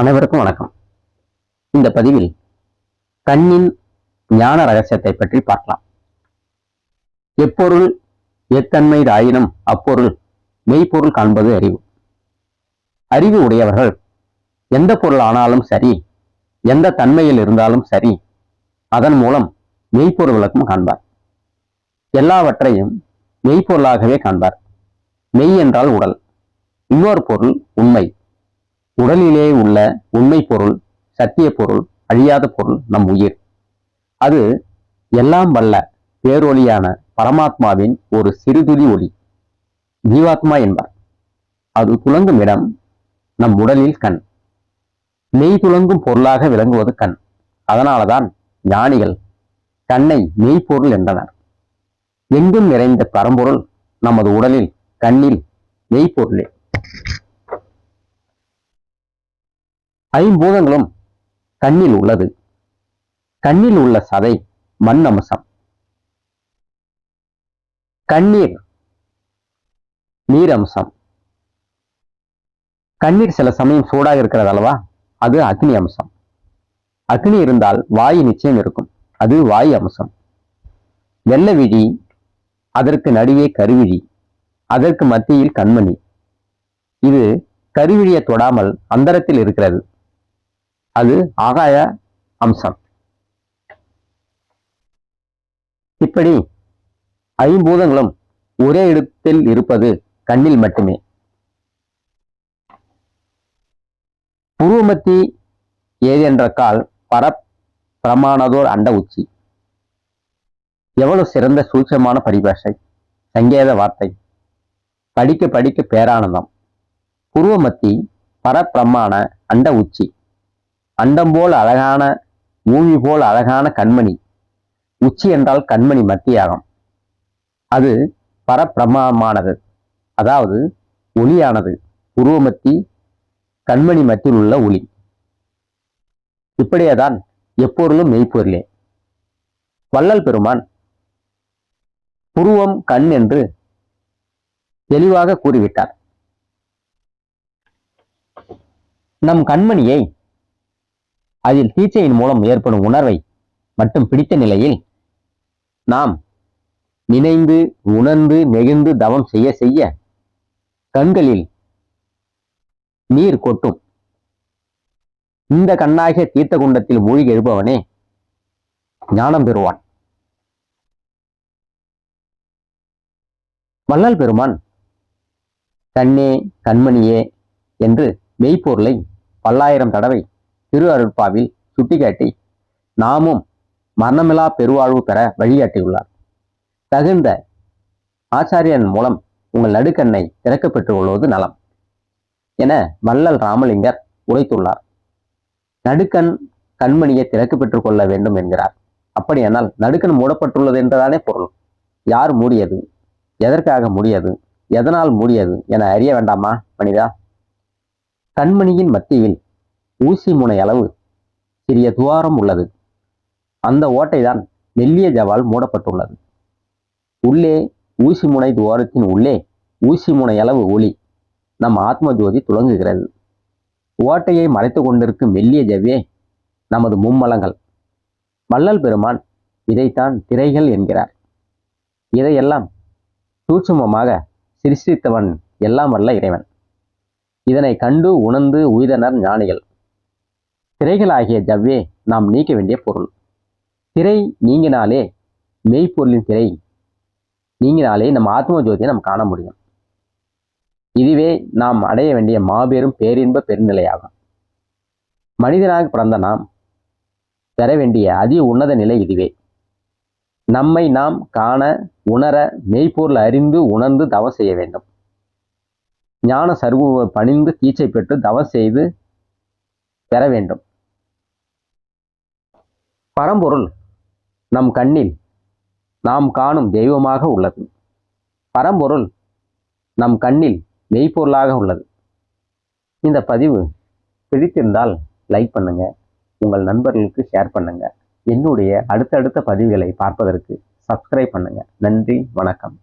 அனைவருக்கும் வணக்கம். இந்த பதிவில் கண்ணின் ஞான ரகசியத்தை பற்றி பார்க்கலாம். எப்பொருள் எத்தன்மை ஆயினும் அப்பொருள் மெய்ப்பொருள் காண்பது அறிவு. அறிவு உடையவர்கள் எந்த பொருள் ஆனாலும் சரி எந்த தன்மையில் இருந்தாலும் சரி அதன் மூலம் மெய்ப்பொருள் விளக்கம் காண்பார். எல்லாவற்றையும் மெய்ப்பொருளாகவே காண்பார். மெய் என்றால் உடல் இன்னொரு பொருள் உண்மை. உடலிலே உள்ள உண்மை பொருள் சத்திய பொருள் அழியாத பொருள் நம் உயிர். அது எல்லாம் வல்ல பேரொளியான பரமாத்மாவின் ஒரு சிறுதுளி ஒளி. ஜீவாத்மா என்பார். அது துலங்கும் இடம் நம் உடலில் கண். மெய் துலங்கும் பொருளாக விளங்குவது கண். அதனாலதான் ஞானிகள் கண்ணை மெய்ப்பொருள் என்றனர் எங்கும் நிறைந்த பரம்பொருள் நமது உடலில் கண்ணில் மெய்ப்பொருளே ஐம்பூதங்களும் கண்ணில் உள்ளது. கண்ணில் உள்ள சதை மண் அம்சம் கண்ணீர் நீர் அம்சம் கண்ணீர் சில சமயம் சூடாக இருக்கிறது அல்லவா? அது அக்னி அம்சம். அக்னி இருந்தால் வாயு நிச்சயம் இருக்கும். அது வாயு அம்சம். வெள்ள விழி அதற்கு நடுவே கருவிழி அதற்கு மத்தியில் கண்மணி. இது கருவிழியை தொடாமல் அந்தரத்தில் இருக்கிறது. அது ஆகாய அம்சம். இப்படி ஐம்பூதங்களும் ஒரே இடத்தில் இருப்பது கண்ணில் மட்டுமே. புருவமத்தி ஏதென்ற கால் பர பிரமாணதோர் அண்ட உச்சி. எவ்வளவு சிறந்த சூட்சமான பரிபாஷை சங்கேத வார்த்தை படிக்க படிக்க பேரானந்தம். புருவமத்தி பரப்பிரமாண அண்ட உச்சி. அண்டம் போல் அழகான பூமி போல் அழகான கண்மணி. உச்சி என்றால் கண்மணி மத்தியாகும். அது பரப்பிரமானது அதாவது ஒளியானது. உருவமத்தி கண்மணி மத்தியில் உள்ள ஒளி. இப்படியேதான் எப்பொருளும் மெய்ப்பொருளே. வள்ளல் பெருமான் புருவம் கண் என்று தெளிவாக கூறிவிட்டார். நம் கண்மணியை அதில் தீச்சையின் மூலம் ஏற்படும் உணர்வை மட்டும் பிடித்த நிலையில் நாம் நினைந்து உணர்ந்து நெகிழ்ந்து தவம் செய்ய செய்ய கண்களில் நீர் கொட்டும். இந்த கண்ணாகிய தீர்த்த குண்டத்தில் மூழ்கி எழுபவனே ஞானம் பெறுவான். வள்ளல் பெருமான் கண்ணே கண்மணியே என்று மெய்ப்பொருளை பல்லாயிரம் தடவை திரு அருட்பாவில் சுட்டிக்காட்டி நாமும் மரணமில்லா பெருவாழ்வு பெற வழிகாட்டியுள்ளார். தகுந்த ஆச்சாரியன் மூலம் உங்கள் நடுக்கண்ணை திறக்க கொள்வது நலம் என வள்ளல் ராமலிங்கர் உரைத்துள்ளார். நடுக்கண் கண்மணியை திறக்க பெற்றுக் கொள்ள வேண்டும் என்கிறார். அப்படியானால் நடுக்கண் மூடப்பட்டுள்ளது என்றுதானே பொருள். யார் மூடியது? எதற்காக மூடியது? எதனால் மூடியது என அறிய வேண்டாமா மனிதா? கண்மணியின் மத்தியில் ஊசி முனை அளவு சிறிய துவாரம் உள்ளது. அந்த ஓட்டைதான் மெல்லிய ஜவால் மூடப்பட்டுள்ளது. உள்ளே ஊசி முனை துவாரத்தின் உள்ளே ஊசி முனை அளவு ஒளி நம் ஆத்ம ஜோதி துளங்குகிறது. ஓட்டையை மறைத்து கொண்டிருக்கும் மெல்லிய ஜவ்வே நமது மும்மலங்கள். வள்ளல் பெருமான் இதைத்தான் திரைகள் என்கிறார். இதையெல்லாம் சூட்சுமமாக சிருஷ்டித்தவன் எல்லாம் வல்ல இறைவன். இதனை கண்டு உணர்ந்து உய்தனர் ஞானிகள் திரைகளாகிய ஜவ்வே நாம் நீக்க வேண்டிய பொருள். திரை நீங்கினாலே மெய்ப்பொருளின் திரை நீங்கினாலே நம் ஆத்ம ஜோதியை நாம் காண முடியும். இதுவே நாம் அடைய வேண்டிய மாபெரும் பேரின்ப பெருநிலையாகும். மனிதனாக பிறந்த நாம் பெற வேண்டிய அதி உன்னத நிலை இதுவே. நம்மை நாம் காண உணர மெய்ப்பொருள் அறிந்து உணர்ந்து தவம் செய்ய வேண்டும். ஞான சர்வ பணிந்து தீச்சை பெற்று தவம் செய்து பெற வேண்டும். பரம்பொருள் நம் கண்ணில் நாம் காணும் தெய்வமாக உள்ளது. பரம்பொருள் நம் கண்ணில் மெய்ப்பொருளாக உள்ளது. இந்த பதிவு பிடித்திருந்தால் லைக் பண்ணுங்க. உங்கள் நண்பர்களுக்கு ஷேர் பண்ணுங்க. என்னுடைய அடுத்தடுத்த பதிவுகளை பார்ப்பதற்கு சப்ஸ்கிரைப் பண்ணுங்க. நன்றி வணக்கம்.